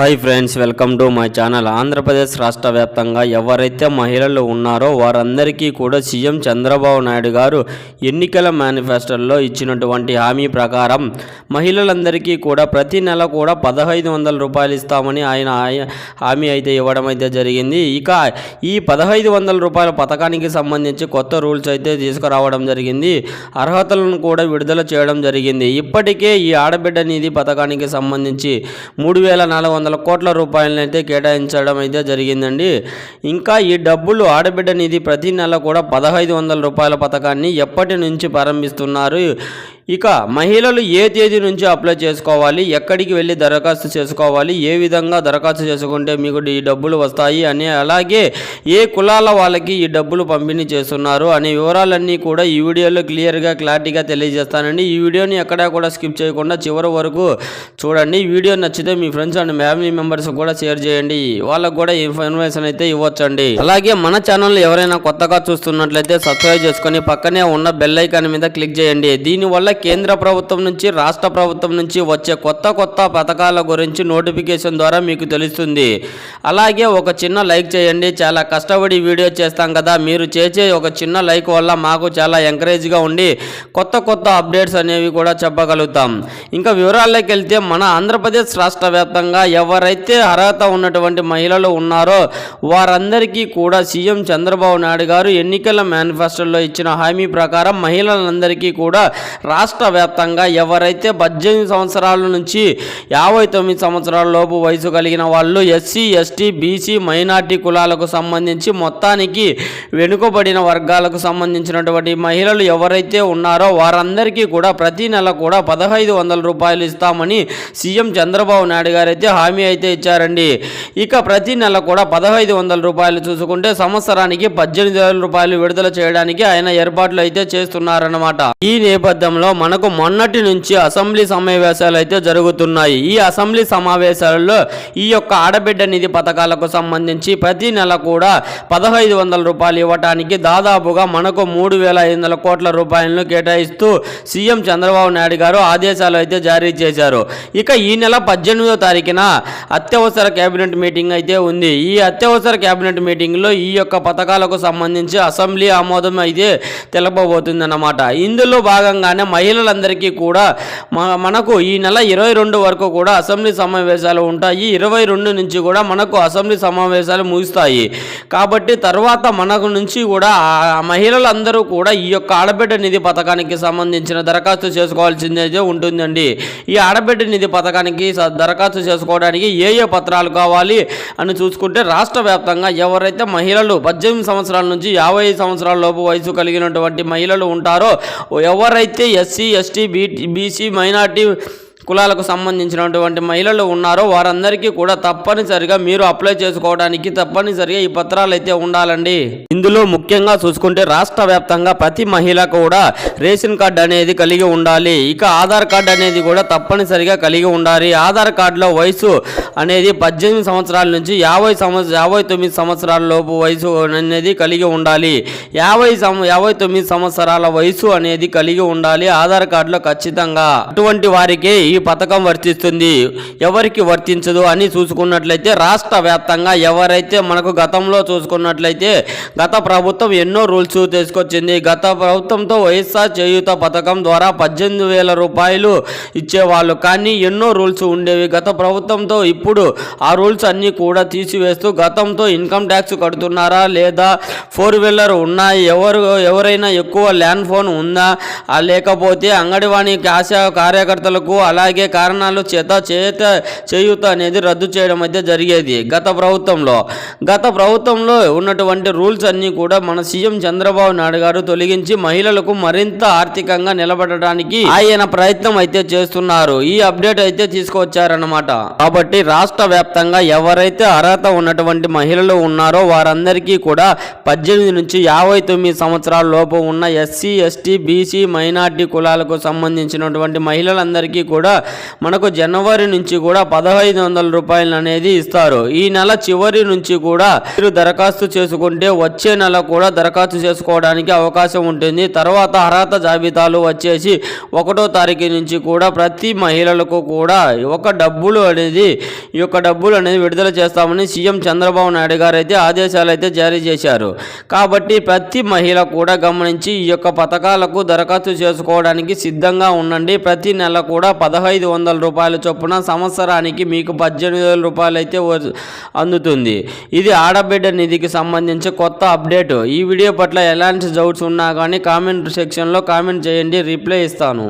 Hi friends welcome to my channel. Andhra Pradesh రాష్ట్ర వ్యాప్తంగా ఎవరైతే మహిళలు ఉన్నారో వారందరికీ కూడా సీఎం చంద్రబాబు నాయుడు గారు ఎన్నికల మేనిఫెస్టోలో ఇచ్చినటువంటి హామీ ప్రకారం మహిళలందరికీ కూడా ప్రతి నెల కూడా పదహైదు వందల రూపాయలు ఇస్తామని ఆయన హామీ అయితే ఇవ్వడం అయితే జరిగింది. ఇక ఈ పదహైదు వందల రూపాయల పథకానికి సంబంధించి కొత్త రూల్స్ అయితే తీసుకురావడం జరిగింది. అర్హతలను కూడా విడుదల చేయడం జరిగింది. ఇప్పటికే ఈ ఆడబిడ్డ నిధి పథకానికి సంబంధించి మూడు వేల నాలుగు వందల కోట్ల రూపాయలను అయితే కేటాయించడం అయితే జరిగిందండి. ఇంకా ఈ డబ్బులు ఆడబిడ్డ నిధి ప్రతి నెల కూడా పదహైదు వందల రూపాయల పథకాన్ని ఎప్పటి నుంచి ప్రారంభిస్తున్నారు? ఇక మహిళలు ఏ తేదీ నుంచి అప్లై చేసుకోవాలి ఎక్కడికి వెళ్ళి దరఖాస్తు చేసుకోవాలి ఏ విధంగా దరఖాస్తు చేసుకుంటే మీకు ఈ డబ్బులు వస్తాయి అని అలాగే ఏ కులాల వాళ్ళకి ఈ డబ్బులు పంపిణీ చేస్తున్నారు అనే వివరాలన్నీ కూడా ఈ వీడియోలో క్లియర్గా క్లారిటీగా తెలియజేస్తానండి. ఈ వీడియోని ఎక్కడా కూడా స్కిప్ చేయకుండా చివరి వరకు చూడండి. వీడియో నచ్చితే మీ ఫ్రెండ్స్ అండ్ ఫ్యామిలీ మెంబర్స్ కూడా షేర్ చేయండి. వాళ్ళకు కూడా ఇన్ఫర్మేషన్ అయితే ఇవ్వచ్చండి. అలాగే మన ఛానల్ ఎవరైనా కొత్తగా చూస్తున్నట్లయితే సబ్స్క్రైబ్ చేసుకొని పక్కనే ఉన్న బెల్ ఐకాన్ మీద క్లిక్ చేయండి. దీనివల్ల కేంద్ర ప్రభుత్వం నుంచి రాష్ట్ర ప్రభుత్వం నుంచి వచ్చే కొత్త కొత్త పథకాల గురించి నోటిఫికేషన్ ద్వారా మీకు తెలుస్తుంది. అలాగే ఒక చిన్న లైక్ చేయండి. చాలా కష్టపడి వీడియో చేస్తాం కదా. మీరు చేసే ఒక చిన్న లైక్ వల్ల మాకు చాలా ఎంకరేజ్గా ఉండి కొత్త కొత్త అప్డేట్స్ అనేవి కూడా చెప్పగలుగుతాం. ఇంకా వివరాల్లోకి వెళ్తే మన ఆంధ్రప్రదేశ్ రాష్ట్ర వ్యాప్తంగా ఎవరైతే అర్హత ఉన్నటువంటి మహిళలు ఉన్నారో వారందరికీ కూడా సీఎం చంద్రబాబు నాయుడు గారు ఎన్నికల మేనిఫెస్టోలో ఇచ్చిన హామీ ప్రకారం మహిళలందరికీ కూడా రాష్ట్ర వ్యాప్తంగా ఎవరైతే పద్దెనిమిది సంవత్సరాల నుంచి యాభై తొమ్మిది సంవత్సరాల లోపు వయసు కలిగిన వాళ్ళు ఎస్సీ ఎస్టీ బీసీ మైనార్టీ కులాలకు సంబంధించి మొత్తానికి వెనుకబడిన వర్గాలకు సంబంధించినటువంటి మహిళలు ఎవరైతే ఉన్నారో వారందరికీ కూడా ప్రతి నెల కూడా పదహైదు వందల రూపాయలు ఇస్తామని సీఎం చంద్రబాబు నాయుడు గారైతే హామీ అయితే ఇచ్చారండి. ఇక ప్రతి నెల కూడా పదహైదు వందల రూపాయలు చూసుకుంటే సంవత్సరానికి పద్దెనిమిది వేల రూపాయలు విడుదల చేయడానికి ఆయన ఏర్పాట్లు అయితే చేస్తున్నారన్నమాట. ఈ నేపథ్యంలో మనకు మొన్నటి నుంచి అసెంబ్లీ సమావేశాలు అయితే జరుగుతున్నాయి. ఈ అసెంబ్లీ సమావేశాలలో ఈ యొక్క ఆడబిడ్డ నిధి పథకాలకు సంబంధించి ప్రతి నెల కూడా పదహైదు వందల రూపాయలు ఇవ్వటానికి దాదాపుగా మనకు మూడు వేల ఐదు వందల కోట్ల రూపాయలను కేటాయిస్తూ సీఎం చంద్రబాబు నాయుడు గారు ఆదేశాలు అయితే జారీ చేశారు. ఇక ఈ నెల పద్దెనిమిదో తారీఖున అత్యవసర కేబినెట్ మీటింగ్ అయితే ఉంది. ఈ అత్యవసర కేబినెట్ మీటింగ్లో ఈ యొక్క పథకాలకు సంబంధించి అసెంబ్లీ ఆమోదం అయితే తెలపబోతుందన్నమాట. ఇందులో భాగంగానే మహిళలందరికీ కూడా మనకు ఈ నెల ఇరవై రెండు వరకు కూడా అసెంబ్లీ సమావేశాలు ఉంటాయి. ఇరవై రెండు నుంచి కూడా మనకు అసెంబ్లీ సమావేశాలు ముగుస్తాయి. కాబట్టి తర్వాత మనకు నుంచి కూడా మహిళలందరూ కూడా ఈ యొక్క ఆడబిడ్డ నిధి పథకానికి సంబంధించిన దరఖాస్తు చేసుకోవాల్సిందైతే ఉంటుందండి. ఈ ఆడబిడ్డ నిధి పథకానికి దరఖాస్తు చేసుకోవడానికి ఏ ఏ పత్రాలు కావాలి అని చూసుకుంటే రాష్ట్ర వ్యాప్తంగా ఎవరైతే మహిళలు పద్దెనిమిది సంవత్సరాల నుంచి యాభై సంవత్సరాల లోపు వయసు కలిగినటువంటి మహిళలు ఉంటారో ఎవరైతే S SC ST B BC minority కులాలకు సంబంధించినటువంటి మహిళలు ఉన్నారో వారందరికీ కూడా తప్పనిసరిగా మీరు అప్లై చేసుకోవడానికి తప్పనిసరిగా ఈ పత్రాలు అయితే ఉండాలండి. ఇందులో ముఖ్యంగా చూసుకుంటే రాష్ట్ర వ్యాప్తంగా ప్రతి మహిళ కూడా రేషన్ కార్డు అనేది కలిగి ఉండాలి. ఇక ఆధార్ కార్డు అనేది కూడా తప్పనిసరిగా కలిగి ఉండాలి. ఆధార్ కార్డులో వయసు అనేది పద్దెనిమిది సంవత్సరాల నుంచి యాభై సంవత్సర యాభై తొమ్మిది సంవత్సరాల లోపు వయసు అనేది కలిగి ఉండాలి. యాభై సం యాభై తొమ్మిది సంవత్సరాల వయసు అనేది కలిగి ఉండాలి ఆధార్ కార్డులో ఖచ్చితంగా. అటువంటి వారికి ఈ పథకం వర్తిస్తుంది. ఎవరికి వర్తించదు అని చూసుకున్నట్లయితే రాష్ట్ర వ్యాప్తంగా ఎవరైతే మనకు గతంలో చూసుకున్నట్లయితే గత ప్రభుత్వం ఎన్నో రూల్స్ తీసుకొచ్చింది. గత ప్రభుత్వంతో వైఎస్ఆర్ చేయూత పథకం ద్వారా పద్దెనిమిది వేల రూపాయలు ఇచ్చేవాళ్ళు. కానీ ఎన్నో రూల్స్ ఉండేవి. గత ప్రభుత్వంతో ఇప్పుడు ఆ రూల్స్ అన్నీ కూడా తీసివేస్తూ గతంతో ఇన్కమ్ ట్యాక్స్ కడుతున్నారా లేదా ఫోర్ వీలర్ ఉన్నా ఎవరు ఎవరైనా ఎక్కువ ల్యాండ్ ఫోన్ ఉందా? లేకపోతే అంగడివాణి ఆశా కార్యకర్తలకు అలా అలాగే కారణాలు చేత చేత చేయూత అనేది రద్దు చేయడం అయితే జరిగేది. గత ప్రభుత్వంలో గత ప్రభుత్వంలో ఉన్నటువంటి రూల్స్ అన్నీ కూడా మన సీఎం చంద్రబాబు నాయుడు గారు తొలగించి మహిళలకు మరింత ఆర్థికంగా నిలబడడానికి ఆయన ప్రయత్నం అయితే చేస్తున్నారు. ఈ అప్డేట్ అయితే తీసుకొచ్చారన్నమాట. కాబట్టి రాష్ట్ర వ్యాప్తంగా ఎవరైతే అర్హత ఉన్నటువంటి మహిళలు ఉన్నారో వారందరికీ కూడా పద్దెనిమిది నుంచి యాభై తొమ్మిది సంవత్సరాల లోపు ఉన్న ఎస్సీ ఎస్టీ బీసీ మైనార్టీ కులాలకు సంబంధించినటువంటి మహిళలందరికీ కూడా కూడా మనకు జనవరి నుంచి కూడా పదహైదు వందల రూపాయలు అనేది ఇస్తారు. ఈ నెల చివరి నుంచి కూడా మీరు దరఖాస్తు చేసుకుంటే వచ్చే నెల కూడా దరఖాస్తు చేసుకోవడానికి అవకాశం ఉంటుంది. తర్వాత అర్హత జాబితాలు వచ్చేసి ఒకటో తారీఖు నుంచి కూడా ప్రతి మహిళలకు కూడా ఒక డబ్బులు అనేది ఈ యొక్క డబ్బులు అనేది విడుదల చేస్తామని సీఎం చంద్రబాబు నాయుడు గారు అయితే ఆదేశాలు అయితే జారీ చేశారు. కాబట్టి ప్రతి మహిళ కూడా గమనించి ఈ యొక్క పథకాలకు దరఖాస్తు చేసుకోవడానికి సిద్ధంగా ఉండండి. ప్రతి నెల కూడా పదహైదు వందల రూపాయల చొప్పున సంవత్సరానికి మీకు పద్దెనిమిది వేల రూపాయలు అయితే అందుతుంది. ఇది ఆడబిడ్డ నిధికి సంబంధించి కొత్త అప్డేట్. ఈ వీడియో పట్ల ఎలాంటి డౌట్స్ ఉన్నా కానీ కామెంట్ సెక్షన్లో కామెంట్ చేయండి. రిప్లై ఇస్తాను.